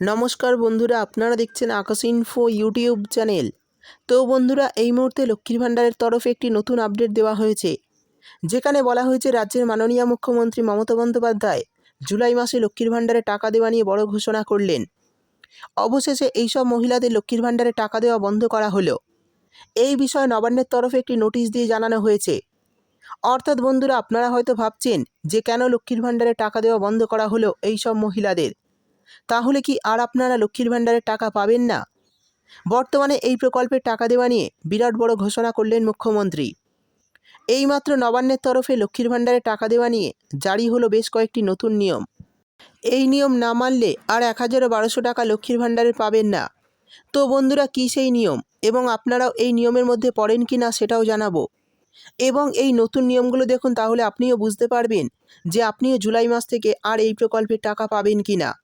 নমস্কার বন্ধুরা, আপনারা দেখছেন আকাশ ইনফো ইউটিউব চ্যানেল তো বন্ধুরা, এই মুহূর্তে লক্ষ্মীর ভাণ্ডারের তরফে একটি নতুন আপডেট দেওয়া হয়েছে। যেখানে বলা হয়েছে, রাজ্যের মাননীয় মুখ্যমন্ত্রী মমতা বন্দ্যোপাধ্যায় জুলাই মাসে লক্ষ্মীর ভাণ্ডারে টাকা দেওয়া নিয়ে বড় ঘোষণা করলেন। অবশেষে এইসব মহিলাদের লক্ষ্মীর ভাণ্ডারে টাকা দেওয়া বন্ধ করা হলো। এই বিষয়ে নবান্নের তরফে একটি নোটিশ দিয়ে জানানো হয়েছে। অর্থাৎ বন্ধুরা, আপনারা হয়তো ভাবছেন যে কেন লক্ষ্মীর ভাণ্ডারে টাকা দেওয়া বন্ধ করা হলো এই সব মহিলাদের। তাহলে কি আর আপনারা লক্ষ্মীর ভাণ্ডারের টাকা পাবেন না? বর্তমানে এই প্রকল্পের টাকা দেওয়া নিয়ে বিরাট বড় ঘোষণা করলেন মুখ্যমন্ত্রী। এইমাত্র নবান্নের তরফে লক্ষ্মীর ভাণ্ডারে টাকা দেওয়া নিয়ে জারি হলো বেশ কয়েকটি নতুন নিয়ম। এই নিয়ম না মানলে আর এক হাজারও বারোশো টাকা লক্ষ্মীর ভাণ্ডারে পাবেন না। তো বন্ধুরা, কী সেই নিয়ম? এবং আপনারাও এই নিয়মের মধ্যে পড়েন কি না সেটাও জানাব। এবং এই নতুন নিয়মগুলো দেখুন, তাহলে আপনিও বুঝতে পারবেন যে আপনিও জুলাই মাস থেকে আর এই প্রকল্পের টাকা পাবেন কি না।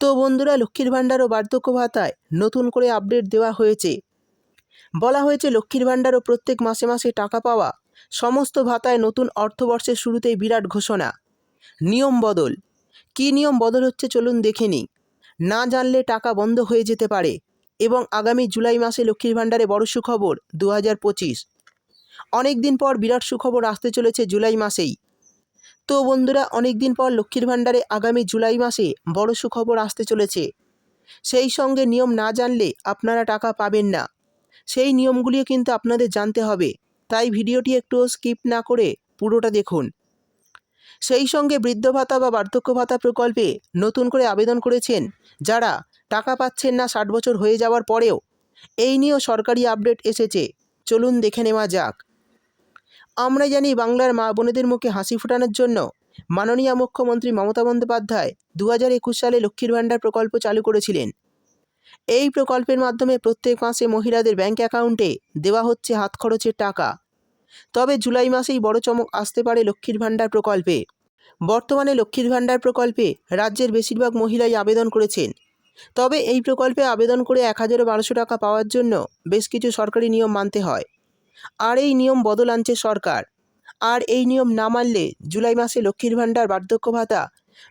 তো বন্ধুরা, লক্ষ্মীর ভাণ্ডার ও বার্ধক্য ভাতায় নতুন করে আপডেট দেওয়া হয়েছে। বলা হয়েছে, লক্ষ্মীর ভাণ্ডার ও প্রত্যেক মাসে মাসে টাকা পাওয়া সমস্ত ভাতায় নতুন অর্থবর্ষের শুরুতেই বিরাট ঘোষণা। নিয়ম বদল। কী নিয়ম বদল হচ্ছে চলুন দেখে নিই। না জানলে টাকা বন্ধ হয়ে যেতে পারে এবং আগামী জুলাই মাসে লক্ষ্মীর ভাণ্ডারে বড় সুখবর দু হাজার পঁচিশ। অনেক দিন পর বিরাট সুখবর আসতে চলেছে জুলাই মাসেই। তো বন্ধুরা অনেক দিন পর লক্ষ্মীর ভাণ্ডারে আগামী জুলাই মাসে বড় সুখবর আসতে চলেছে। সেই সঙ্গে নিয়ম না জানলে আপনারা টাকা পাবেন না। সেই নিয়মগুলিও কিন্তু আপনাদের জানতে হবে। তাই ভিডিওটি একটু স্কিপ না করে পুরোটা দেখুন। সেই সঙ্গে বৃদ্ধ ভাতা বা বার্ধক্য ভাতা প্রকল্পে নতুন করে আবেদন করেছেন যারা। টাকা পাচ্ছেন না ষাট বছর হয়ে যাওয়ার পরেও। এই নিয়েও সরকারি আপডেট এসেছে। চলুন দেখে নেওয়া যাক। আমরা জানি বাংলার মা বোনেদের মুখে হাসি ফোটানোর জন্য। মাননীয় মুখ্যমন্ত্রী মমতা বন্দ্যোপাধ্যায় দু হাজার একুশ সালে লক্ষ্মীর ভাণ্ডার প্রকল্প চালু করেছিলেন। এই প্রকল্পের মাধ্যমে প্রত্যেক মাসে মহিলাদের ব্যাংক অ্যাকাউন্টে দেওয়া হচ্ছে হাত খরচের টাকা। তবে জুলাই মাসেই বড় চমক আসতে পারে লক্ষ্মীর ভাণ্ডার প্রকল্পে। বর্তমানে লক্ষ্মীর ভাণ্ডার প্রকল্পে রাজ্যের বেশিরভাগ মহিলাই আবেদন করেছেন। তবে এই প্রকল্পে আবেদন করে এক হাজার বারোশো টাকা পাওয়ার জন্য বেশ কিছু সরকারি নিয়ম মানতে হয়। আর এই নিয়ম বদল আনছে সরকার। আর এই নিয়ম না মানলে জুলাই মাসে লক্ষ্মীর ভাণ্ডার, বার্ধক্য ভাতা,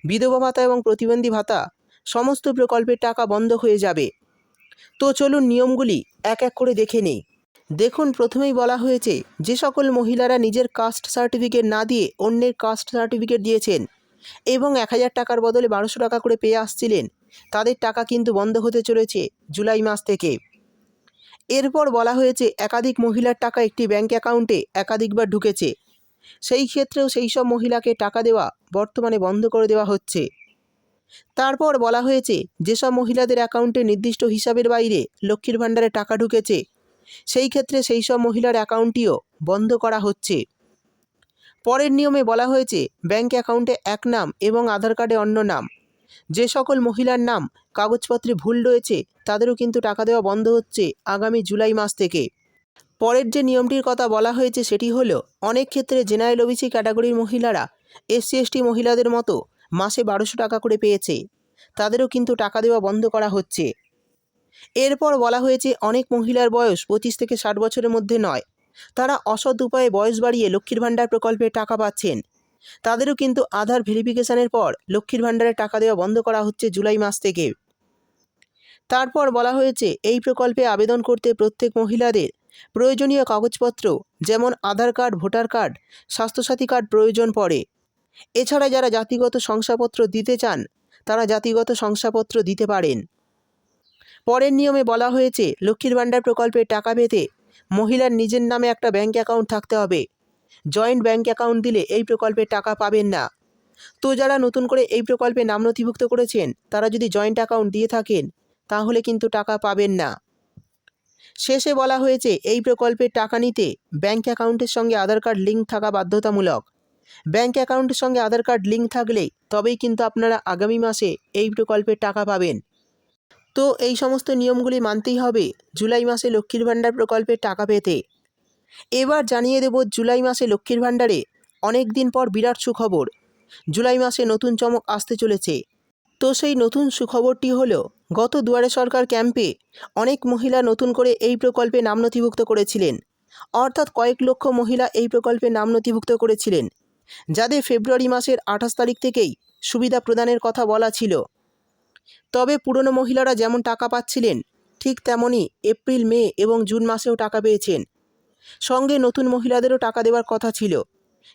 বিধবা ভাতা এবং প্রতিবন্ধী ভাতা সমস্ত প্রকল্পের টাকা বন্ধ হয়ে যাবে। তো চলুন নিয়মগুলি এক এক করে দেখে নেই। দেখুন, প্রথমেই বলা হয়েছে, যে সকল মহিলারা নিজের কাস্ট সার্টিফিকেট না দিয়ে অন্যের কাস্ট সার্টিফিকেট দিয়েছেন এবং এক হাজার টাকার বদলে বারোশো টাকা করে পেয়ে আসছিলেন, তাদের টাকা কিন্তু বন্ধ হতে চলেছে জুলাই মাস থেকে। এরপর বলা হয়েছে একাধিক মহিলার টাকা একটি ব্যাংক অ্যাকাউন্টে একাধিকবার ঢুকেছে। সেই ক্ষেত্রেও সেই সব মহিলাকে টাকা দেওয়া বর্তমানে বন্ধ করে দেওয়া হচ্ছে। তারপর বলা হয়েছে, যেসব মহিলাদের অ্যাকাউন্টে নির্দিষ্ট হিসাবের বাইরে লক্ষ্মীর ভাণ্ডারে টাকা ঢুকেছে, সেই ক্ষেত্রে সেই সব মহিলার অ্যাকাউন্টটিও বন্ধ করা হচ্ছে। পরের নিয়মে বলা হয়েছে, ব্যাংক অ্যাকাউন্টে এক নাম এবং আধার কার্ডে অন্য নাম। যে সকল মহিলার নাম কাগজপত্রে ভুল রয়েছে, তাদেরও কিন্তু টাকা দেওয়া বন্ধ হচ্ছে আগামী জুলাই মাস থেকে। পরের যে নিয়মটির কথা বলা হয়েছে সেটি হলো, অনেক ক্ষেত্রে জেনারেল ওবিসি ক্যাটাগরির মহিলারা এসসি, এসটি মহিলাদের মতো মাসে বারোশো টাকা করে পেয়েছে। তাদেরও কিন্তু টাকা দেওয়া বন্ধ করা হচ্ছে। এরপর বলা হয়েছে, অনেক মহিলার বয়স পঁচিশ থেকে ষাট বছরের মধ্যে নয়। তারা অসৎ উপায়ে বয়স বাড়িয়ে লক্ষ্মীর ভাণ্ডার প্রকল্পে টাকা পাচ্ছেন। তাদেরও কিন্তু আধার ভেরিফিকেশনের পর লক্ষ্মীর ভাণ্ডারে টাকা দেওয়া বন্ধ করা হচ্ছে জুলাই মাস থেকে। তারপর বলা হয়েছে, এই প্রকল্পে আবেদন করতে প্রত্যেক মহিলাদের প্রয়োজনীয় কাগজপত্র, যেমন Aadhaar card, voter card, Swasthyasathi card প্রয়োজন পড়ে। এছাড়া যারা জাতিগত শংসাপত্র দিতে চান, তারা জাতিগত শংসাপত্র দিতে পারেন। পরের নিয়মে বলা হয়েছে, লক্ষ্মীর ভাণ্ডার প্রকল্পে টাকা পেতে মহিলার নিজের নামে একটা ব্যাঙ্ক অ্যাকাউন্ট থাকতে হবে। জয়েন্ট ব্যাঙ্ক অ্যাকাউন্ট দিলে এই প্রকল্পে টাকা পাবেন না। তো যারা নতুন করে এই প্রকল্পে নাম নথিভুক্ত করেছেন, তারা যদি জয়েন্ট অ্যাকাউন্ট দিয়ে থাকেন তাহলে কিন্তু টাকা পাবেন না। শেষে বলা হয়েছে, এই প্রকল্পের টাকা নিতে ব্যাঙ্ক অ্যাকাউন্টের সঙ্গে আধার কার্ড লিঙ্ক থাকা বাধ্যতামূলক। ব্যাঙ্ক অ্যাকাউন্টের সঙ্গে আধার কার্ড লিঙ্ক থাকলে তবেই কিন্তু আপনারা আগামী মাসে এই প্রকল্পের টাকা পাবেন। তো এই সমস্ত নিয়মগুলি মানতেই হবে, জুলাই মাসে লক্ষ্মীর ভাণ্ডার প্রকল্পের টাকা পেতে। এবার জানিয়ে দেব, জুলাই মাসে লক্ষ্মীর ভাণ্ডারে অনেক দিন পর বিরাট সুখবর। জুলাই মাসে নতুন চমক আসতে চলেছে। তো সেই নতুন সুখবরটি হলো, গত দুয়ারে সরকার ক্যাম্পে অনেক মহিলা নতুন করে এই প্রকল্পে নাম নথিভুক্ত করেছিলেন। অর্থাৎ কয়েক লক্ষ মহিলা এই প্রকল্পে নাম নথিভুক্ত করেছিলেন, যাদের ফেব্রুয়ারি মাসের আঠাশ তারিখ থেকেই সুবিধা প্রদানের কথা বলা ছিল। তবে পুরনো মহিলারা যেমন টাকা পাচ্ছিলেন, ঠিক তেমনই এপ্রিল, মে এবং জুন মাসেও টাকা পেয়েছেন। সঙ্গে নতুন মহিলাদেরও টাকা দেওয়ার কথা ছিল,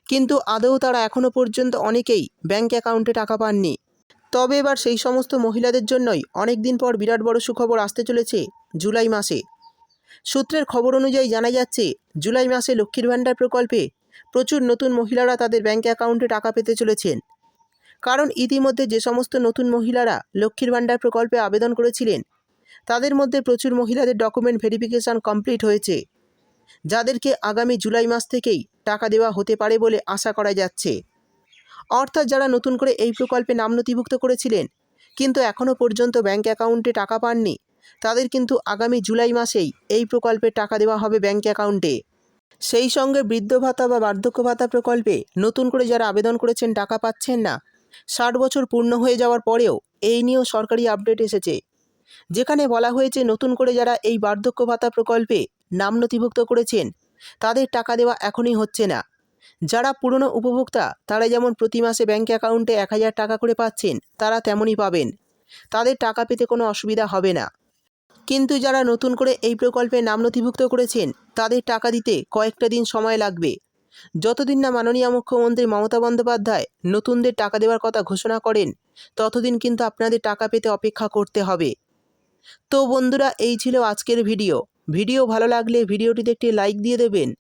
কিন্তু আদৌ তারা এখনও পর্যন্ত অনেকেই ব্যাঙ্ক অ্যাকাউন্টে টাকা পাননি। তবে এবার সেই সমস্ত মহিলাদের জন্যই অনেক দিন পর বিরাট বড় সুখবর আসতে চলেছে জুলাই মাসে। সূত্রের খবর অনুযায়ী জানা যাচ্ছে, জুলাই মাসে লক্ষ্মীর ভাণ্ডার প্রকল্পে প্রচুর নতুন মহিলারা তাদের ব্যাঙ্ক অ্যাকাউন্টে টাকা পেতে চলেছেন। কারণ ইতিমধ্যে যে সমস্ত নতুন মহিলারা লক্ষ্মীর ভাণ্ডার প্রকল্পে আবেদন করেছিলেন, তাদের মধ্যে প্রচুর মহিলাদের ডকুমেন্ট ভেরিফিকেশন কমপ্লিট হয়েছে, যাদেরকে আগামী জুলাই মাস থেকেই টাকা দেওয়া হতে পারে বলে আশা করা যাচ্ছে। অর্থাৎ যারা নতুন করে এই প্রকল্পে নাম নথিভুক্ত করেছিলেন, কিন্তু এখনও পর্যন্ত ব্যাংক অ্যাকাউন্টে টাকা পাননি, তাদের কিন্তু আগামী জুলাই মাসেই এই প্রকল্পের টাকা দেওয়া হবে ব্যাংক অ্যাকাউন্টে। সেই সঙ্গে বৃদ্ধ ভাতা বা বার্ধক্য ভাতা প্রকল্পে নতুন করে যারা আবেদন করেছেন টাকা পাচ্ছেন না, ষাট বছর পূর্ণ হয়ে যাওয়ার পরেও এই নিয়েও সরকারি আপডেট এসেছে, যেখানে বলা হয়েছে নতুন করে যারা এই বার্ধক্য ভাতা প্রকল্পে নাম নথিভুক্ত করেছেন, তাদের টাকা দেওয়া এখনই হচ্ছে না। যারা পুরনো উপভোক্তা, তারা যেমন প্রতি মাসে ব্যাঙ্ক অ্যাকাউন্টে এক হাজার টাকা করে পাচ্ছেন, তারা তেমনই পাবেন। তাদের টাকা পেতে কোনো অসুবিধা হবে না। কিন্তু যারা নতুন করে এই প্রকল্পে নাম নথিভুক্ত করেছেন, তাদের টাকা দিতে কয়েকটা দিন সময় লাগবে। যতদিন না মাননীয় মুখ্যমন্ত্রী মমতা বন্দ্যোপাধ্যায় নতুনদের টাকা দেওয়ার কথা ঘোষণা করেন, ততদিন কিন্তু আপনাদের টাকা পেতে অপেক্ষা করতে হবে। তো বন্ধুরা, এই ছিল আজকের ভিডিও। ভিডিও ভালো লাগলে ভিডিওটিতে একটি লাইক দিয়ে দেবেন।